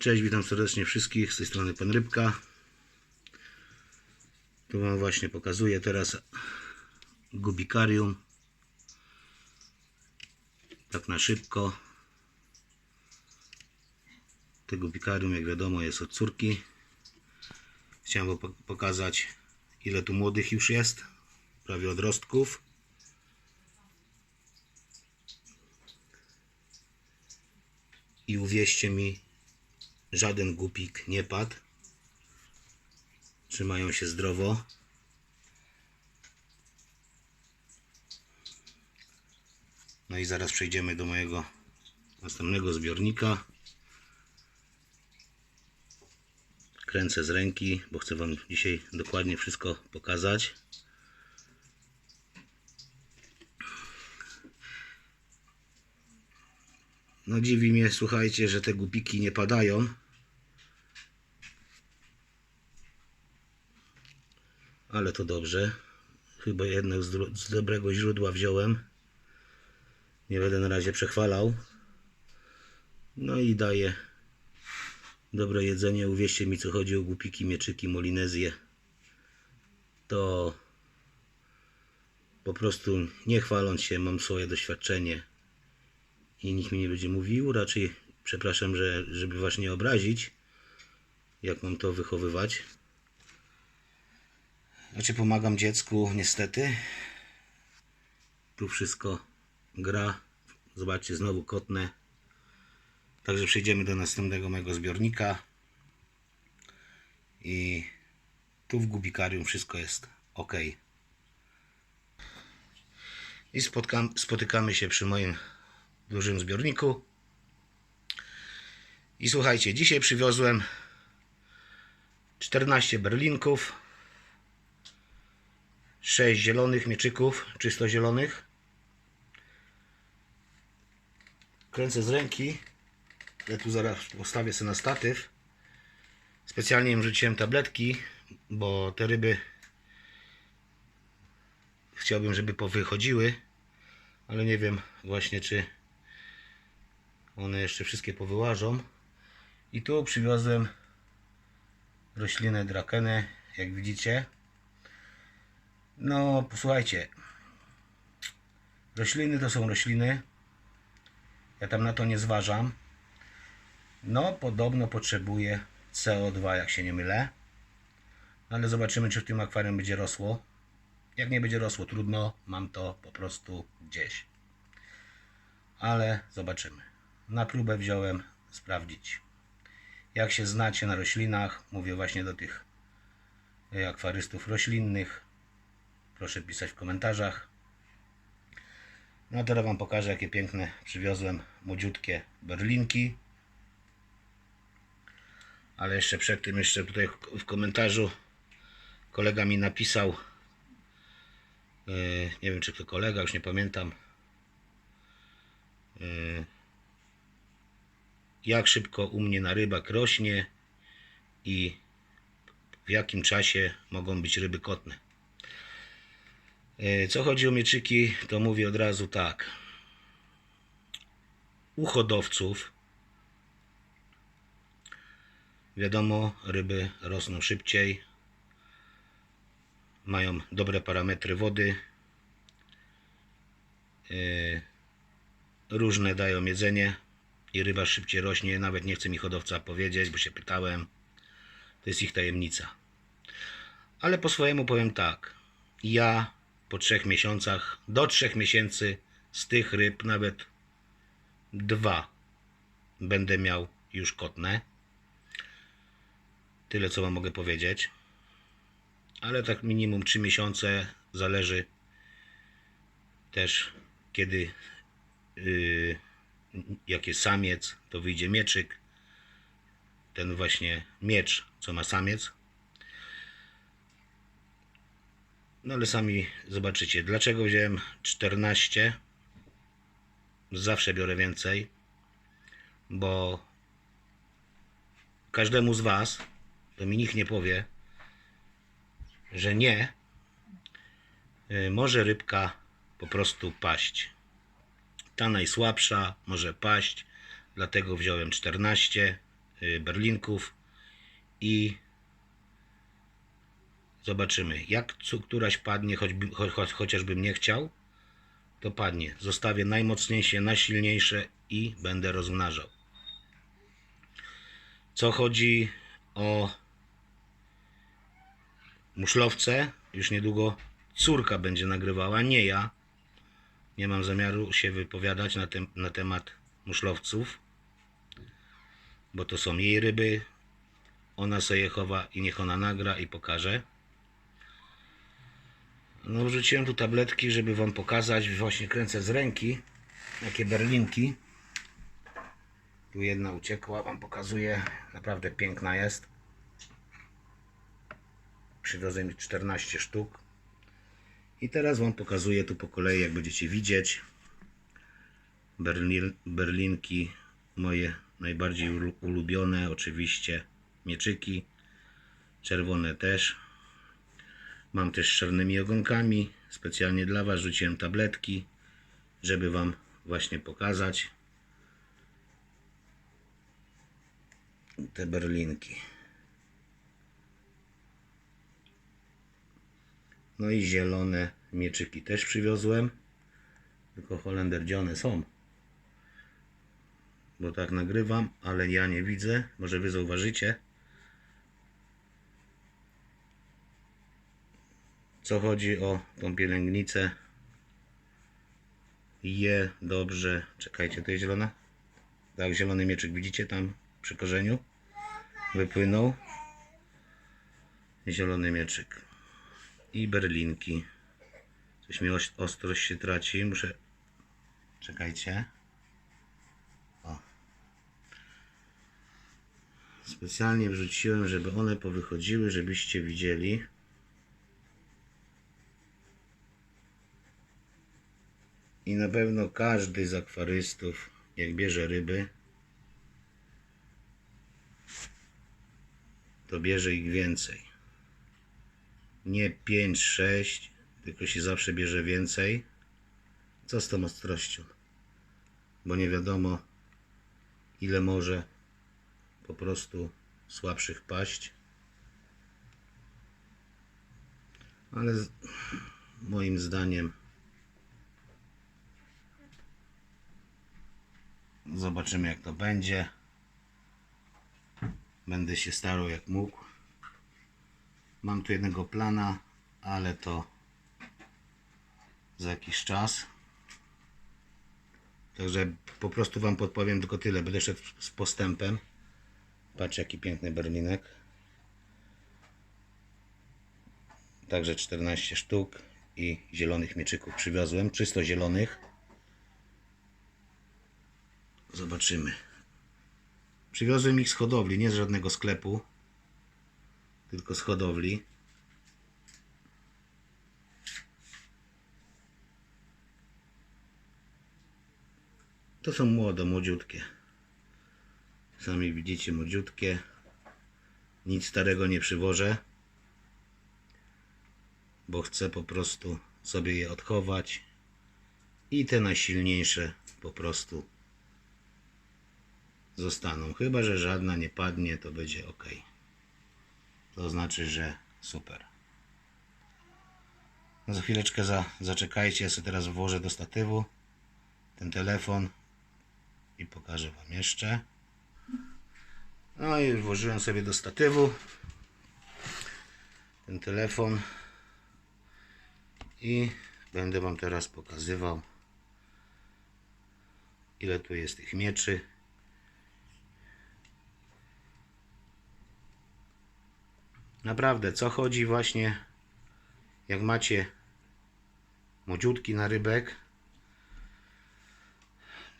Cześć, witam serdecznie wszystkich z tej strony Pan Rybka. Tu Wam właśnie pokazuję teraz gubikarium. Tak na szybko. Te gubikarium, jak wiadomo, jest od córki. Chciałem Wam pok- pokazać, ile tu młodych już jest. Prawie odrostków. I uwierzcie mi, żaden głupik nie padł. Trzymają się zdrowo. No i zaraz przejdziemy do mojego następnego zbiornika. Kręcę z ręki, bo chcę Wam dzisiaj dokładnie wszystko pokazać. No dziwi mnie, słuchajcie, że te głupiki nie padają. Ale to dobrze. Chyba jednak z, z dobrego źródła wziąłem. Nie będę na razie przechwalał. No i daję dobre jedzenie. Uwierzcie mi, co chodzi o głupiki, mieczyki, molinezję. To po prostu nie chwaląc się, mam swoje doświadczenie i nikt mi nie będzie mówił. Raczej, przepraszam, że, żeby was nie obrazić, jak mam to wychowywać. Znaczy, pomagam dziecku, niestety. Tu wszystko gra. Zobaczcie, znowu kotne. Także przejdziemy do następnego mojego zbiornika. I tu w gubikarium wszystko jest ok. I spotkam, spotykamy się przy moim dużym zbiorniku. I słuchajcie, dzisiaj przywiozłem 14 berlinków, 6 zielonych mieczyków, czysto zielonych. Kręcę z ręki. Ja tu zaraz postawię sobie na statyw. Specjalnie im rzuciłem tabletki, bo te ryby chciałbym, żeby powychodziły, ale nie wiem właśnie czy one jeszcze wszystkie powyłażą. I tu przywiozłem roślinę drakenę, jak widzicie. No, posłuchajcie. Rośliny to są rośliny. Ja tam na to nie zważam. No, podobno potrzebuje CO2, jak się nie mylę. No, Ale zobaczymy, czy w tym akwarium będzie rosło. Jak nie będzie rosło, trudno. Mam to po prostu gdzieś. Ale zobaczymy. Na próbę wziąłem sprawdzić. Jak się znacie na roślinach, mówię właśnie do tych e, akwarystów roślinnych. Proszę pisać w komentarzach. No teraz Wam pokażę, jakie piękne przywiozłem młodziutkie berlinki. Ale jeszcze przed tym, jeszcze tutaj w komentarzu kolega mi napisał, e, nie wiem czy to kolega, już nie pamiętam, e, jak szybko u mnie na rybak rośnie i w jakim czasie mogą być ryby kotne. E, Co chodzi o mieczyki, to mówię od razu tak. U hodowców wiadomo, ryby rosną szybciej, mają dobre parametry wody, e, różne dają jedzenie i ryba szybciej rośnie. Nawet nie chce mi hodowca powiedzieć, bo się pytałem. To jest ich tajemnica. Ale po swojemu powiem tak. Ja po trzech miesiącach, do trzech miesięcy z tych ryb nawet dwa będę miał już kotne. Tyle co wam mogę powiedzieć. Ale tak minimum 3 miesiące zależy też kiedy yy, jak jest samiec, to wyjdzie mieczyk. Ten właśnie miecz, co ma samiec. No ale sami zobaczycie. Dlaczego wziąłem 14? Zawsze biorę więcej, bo każdemu z Was, to mi nikt nie powie, że nie, y, może rybka po prostu paść. Ta najsłabsza może paść, dlatego wziąłem 14 y, berlinków i zobaczymy. Jak któraś padnie, choćby, cho, cho, chociażbym nie chciał, to padnie. Zostawię najmocniejsze, najsilniejsze i będę rozmnażał. Co chodzi o muszlowce, już niedługo córka będzie nagrywała, nie ja. Nie mam zamiaru się wypowiadać na, tem, na temat muszlowców, bo to są jej ryby. Ona sobie chowa i niech ona nagra i pokaże. No, wrzuciłem tu tabletki, żeby Wam pokazać. Właśnie kręcę z ręki. Jakie berlinki. Tu jedna uciekła, Wam pokazuję. Naprawdę piękna jest. Przywiozłem mi 14 sztuk. I teraz Wam pokazuję tu po kolei, jak będziecie widzieć. Berlin, berlinki moje najbardziej ulu- ulubione, oczywiście mieczyki. Czerwone też. Mam też z czarnymi ogonkami. Specjalnie dla Was rzuciłem tabletki, żeby Wam właśnie pokazać te berlinki. No i zielone mieczyki też przywiozłem. Tylko Holender one są? Bo tak nagrywam, ale ja nie widzę. Może Wy zauważycie. Co chodzi o tą pielęgnicę? Je dobrze. Czekajcie, to jest zielona? Tak, zielony mieczyk widzicie tam przy korzeniu? Wypłynął. Zielony mieczyk. I berlinki. Coś mi oś- ostrość się traci. Muszę. Czekajcie. O. Specjalnie wrzuciłem, żeby one powychodziły, żebyście widzieli. I na pewno każdy z akwarystów, jak bierze ryby, to bierze ich więcej. Nie 5, 6, tylko się zawsze bierze więcej. Co z tą ostrością? Bo nie wiadomo, ile może po prostu słabszych paść. Ale z, moim zdaniem zobaczymy jak to będzie. Będę się starał jak mógł. Mam tu jednego plana, ale to za jakiś czas. Także po prostu Wam podpowiem tylko tyle. Będę szedł z postępem. Patrz jaki piękny berlinek. Także 14 sztuk i zielonych mieczyków przywiozłem. Czysto zielonych. Zobaczymy. Przywiozłem ich z hodowli, nie z żadnego sklepu, tylko z hodowli. To są młode, młodziutkie. Sami widzicie, młodziutkie. Nic starego nie przywożę, bo chcę po prostu sobie je odchować i te najsilniejsze po prostu zostaną. Chyba, że żadna nie padnie, to będzie ok. To znaczy, że super. No za chwileczkę za, zaczekajcie, ja sobie teraz włożę do statywu ten telefon i pokażę Wam jeszcze. No i włożyłem sobie do statywu ten telefon i będę Wam teraz pokazywał ile tu jest tych mieczy. Naprawdę, co chodzi właśnie, jak macie młodziutki na rybek,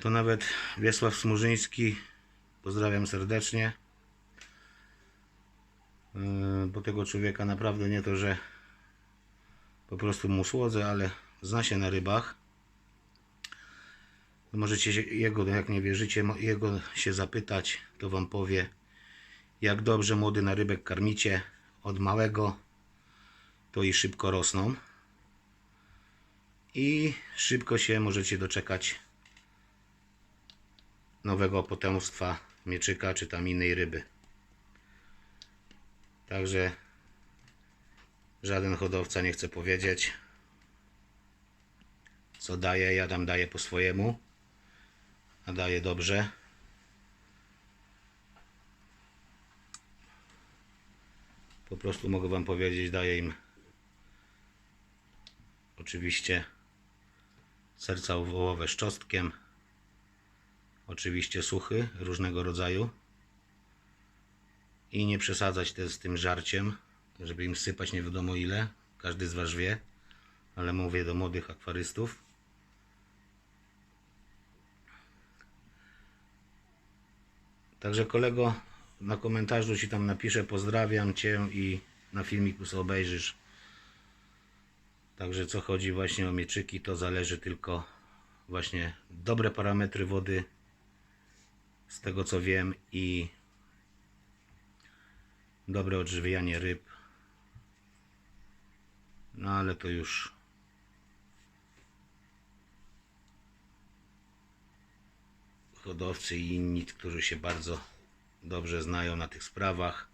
to nawet Wiesław Smurzyński, pozdrawiam serdecznie, Yy, bo tego człowieka naprawdę nie to, że po prostu mu słodzę, ale zna się na rybach. Możecie jego, jak nie wierzycie, jego się zapytać, to wam powie, jak dobrze młody na rybek karmicie od małego, to i szybko rosną. I szybko się możecie doczekać nowego potomstwa mieczyka czy tam innej ryby. Także żaden hodowca nie chce powiedzieć co daje, ja tam daję po swojemu, a daję dobrze. Po prostu mogę Wam powiedzieć, daję im oczywiście serca wołowe z czosnkiem, oczywiście suchy różnego rodzaju i nie przesadzać też z tym żarciem, żeby im sypać nie wiadomo ile, każdy z Was wie, ale mówię do młodych akwarystów. Także kolego, na komentarzu Ci tam napiszę, pozdrawiam Cię i na filmiku sobie obejrzysz. Także co chodzi właśnie o mieczyki, to zależy tylko właśnie dobre parametry wody, z tego co wiem i dobre odżywianie ryb. No ale to już hodowcy i inni, którzy się bardzo dobrze znają na tych sprawach.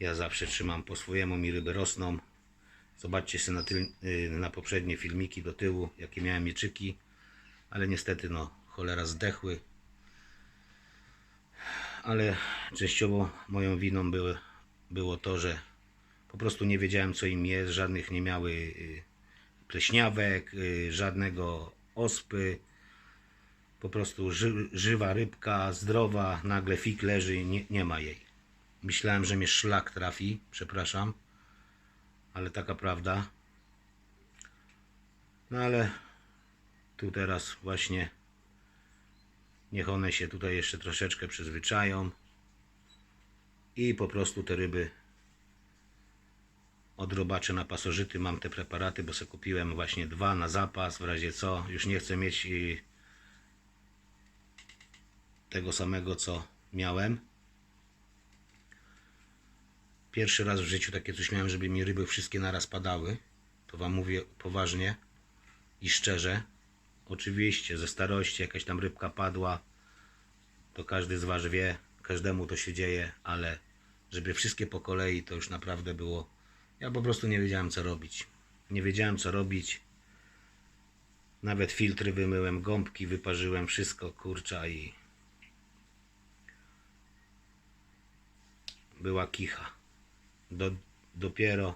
Ja zawsze trzymam po swojemu, mi ryby rosną. Zobaczcie sobie na, tyl, y, na poprzednie filmiki do tyłu, jakie miałem mieczyki, ale niestety no, cholera zdechły. Ale częściowo moją winą były, było to, że po prostu nie wiedziałem co im jest, żadnych nie miały y, pleśniawek, y, żadnego ospy. Po prostu ży, żywa rybka, zdrowa, nagle fik leży, nie, nie ma jej. Myślałem, że mnie szlak trafi, przepraszam, ale taka prawda. No ale tu teraz właśnie niech one się tutaj jeszcze troszeczkę przyzwyczają i po prostu te ryby odrobaczę na pasożyty. Mam te preparaty, bo sobie kupiłem właśnie dwa na zapas, w razie co. Już nie chcę mieć tego samego, co miałem. Pierwszy raz w życiu takie coś miałem, żeby mi ryby wszystkie naraz padały. To Wam mówię poważnie i szczerze. Oczywiście ze starości jakaś tam rybka padła, to każdy z Was wie, każdemu to się dzieje, ale żeby wszystkie po kolei, to już naprawdę było. Ja po prostu nie wiedziałem co robić. Nie wiedziałem co robić. Nawet filtry wymyłem, gąbki wyparzyłem, wszystko kurcza i była kicha. Do, dopiero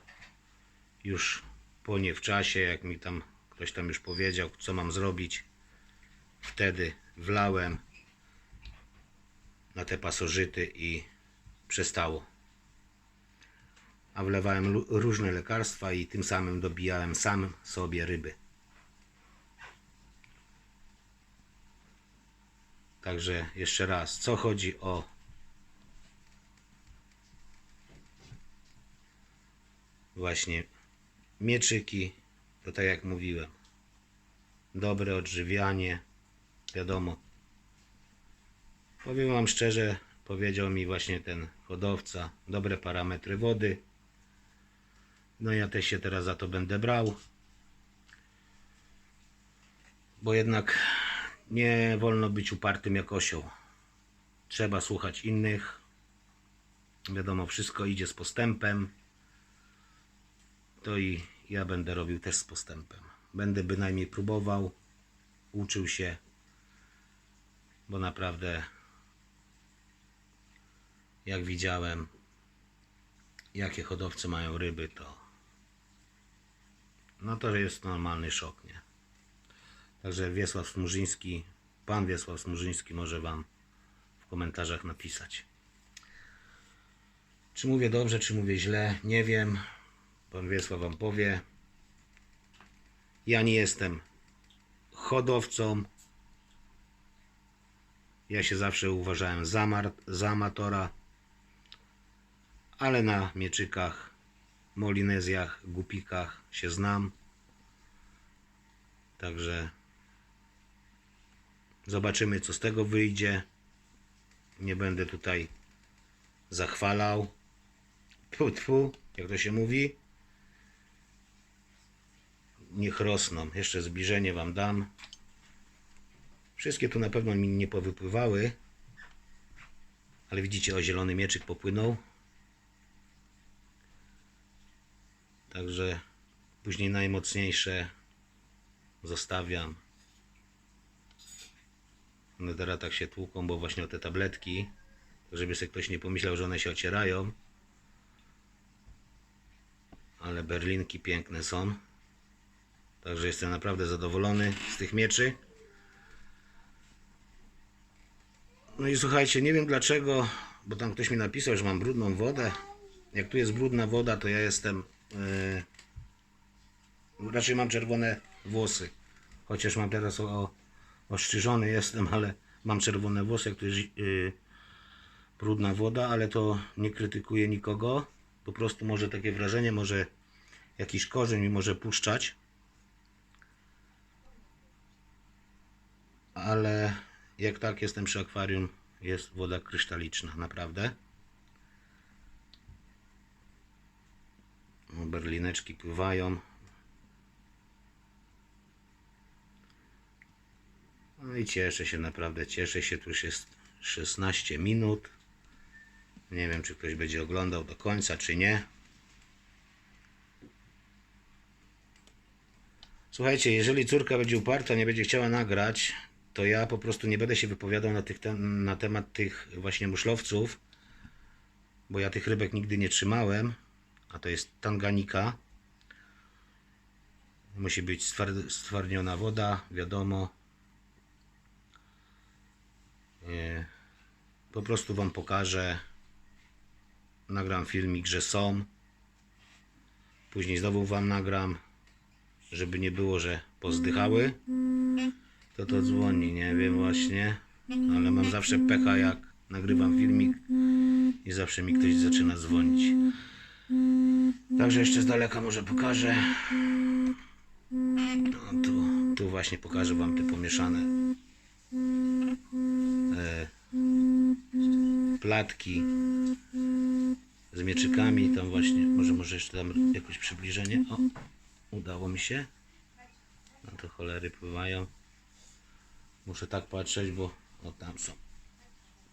już po nie w czasie, jak mi tam ktoś tam już powiedział, co mam zrobić, wtedy wlałem na te pasożyty i przestało. A wlewałem różne lekarstwa i tym samym dobijałem sam sobie ryby. Także jeszcze raz, co chodzi o właśnie mieczyki, to tak jak mówiłem, dobre odżywianie, wiadomo. Powiem Wam szczerze, powiedział mi właśnie ten hodowca, dobre parametry wody. No ja też się teraz za to będę brał. Bo jednak nie wolno być upartym jak osioł. Trzeba słuchać innych. Wiadomo, wszystko idzie z postępem to i ja będę robił też z postępem. Będę bynajmniej próbował, uczył się, bo naprawdę, jak widziałem, jakie hodowcy mają ryby, to no to jest normalny szok, nie? Także Wiesław Smurzyński, pan Wiesław Smurzyński może wam w komentarzach napisać. Czy mówię dobrze, czy mówię źle, nie wiem. Pan Wiesław wam powie. Ja nie jestem hodowcą. Ja się zawsze uważałem za, za amatora. Ale na mieczykach, molinezjach, gupikach się znam. Także zobaczymy co z tego wyjdzie. Nie będę tutaj zachwalał. Tfu, tfu, jak to się mówi niech rosną. Jeszcze zbliżenie Wam dam. Wszystkie tu na pewno mi nie powypływały, Ale widzicie, o zielony mieczyk popłynął. Także później najmocniejsze zostawiam. One teraz tak się tłuką, bo właśnie o te tabletki, żeby sobie ktoś nie pomyślał, że one się ocierają. Ale berlinki piękne są. Także jestem naprawdę zadowolony z tych mieczy. No i słuchajcie, nie wiem dlaczego, bo tam ktoś mi napisał, że mam brudną wodę. Jak tu jest brudna woda, to ja jestem. Yy, raczej mam czerwone włosy. Chociaż mam teraz o, o, ostrzyżony jestem, ale mam czerwone włosy, jak tu jest yy, brudna woda, ale to nie krytykuję nikogo. Po prostu może takie wrażenie, może jakiś korzeń mi może puszczać. Ale jak tak jestem przy akwarium, jest woda krystaliczna, naprawdę. O, Berlineczki pływają. No i cieszę się, naprawdę cieszę się. Tu już jest 16 minut. Nie wiem, czy ktoś będzie oglądał do końca, czy nie. Słuchajcie, jeżeli córka będzie uparta, nie będzie chciała nagrać, to ja po prostu nie będę się wypowiadał na, tych, na temat tych właśnie muszlowców, bo ja tych rybek nigdy nie trzymałem, a to jest tanganika. Musi być stward- stwardniona woda, wiadomo. Nie. Po prostu Wam pokażę. Nagram filmik, że są. Później znowu Wam nagram, żeby nie było, że pozdychały. To to dzwoni, nie wiem właśnie. Ale mam zawsze pecha, jak nagrywam filmik i zawsze mi ktoś zaczyna dzwonić. Także jeszcze z daleka może pokażę. No, tu, tu właśnie pokażę Wam te pomieszane e, platki z mieczykami. Tam właśnie, może, może jeszcze tam jakoś przybliżenie. O, udało mi się. No to cholery pływają. Muszę tak patrzeć, bo o tam są.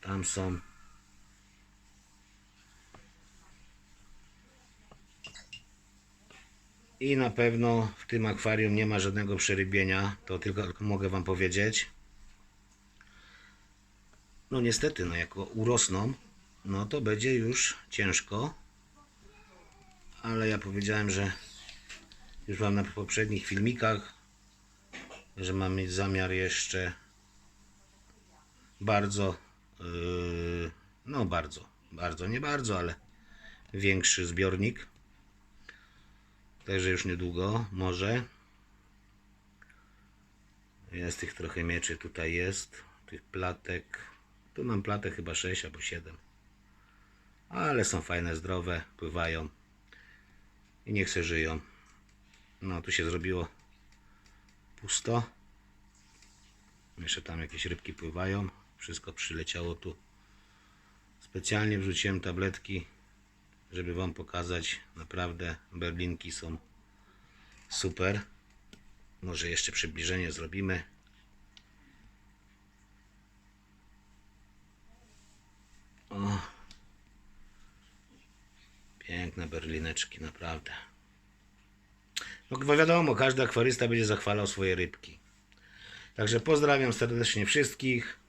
Tam są. I na pewno w tym akwarium nie ma żadnego przerybienia. To tylko mogę Wam powiedzieć. No niestety, no jak urosną, no to będzie już ciężko. Ale ja powiedziałem, że już Wam na poprzednich filmikach, że mam mieć zamiar jeszcze bardzo, yy, no bardzo, bardzo, nie bardzo, ale większy zbiornik. Także już niedługo, może. Jest tych trochę mieczy, tutaj jest, tych platek. Tu mam platek chyba 6 albo 7. Ale są fajne, zdrowe, pływają i niech se żyją. No, tu się zrobiło pusto. Jeszcze tam jakieś rybki pływają. Wszystko przyleciało tu. Specjalnie wrzuciłem tabletki, żeby Wam pokazać. Naprawdę berlinki są super. Może jeszcze przybliżenie zrobimy. O. Piękne berlineczki, naprawdę. No wiadomo, każdy akwarysta będzie zachwalał swoje rybki. Także pozdrawiam serdecznie wszystkich.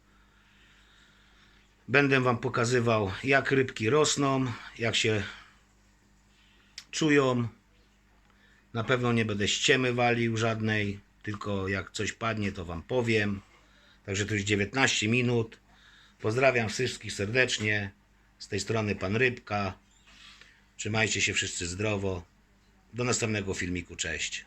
Będę Wam pokazywał, jak rybki rosną, jak się czują. Na pewno nie będę ściemy walił żadnej, tylko jak coś padnie, to Wam powiem. Także to już 19 minut. Pozdrawiam wszystkich serdecznie. Z tej strony Pan Rybka. Trzymajcie się wszyscy zdrowo. Do następnego filmiku. Cześć.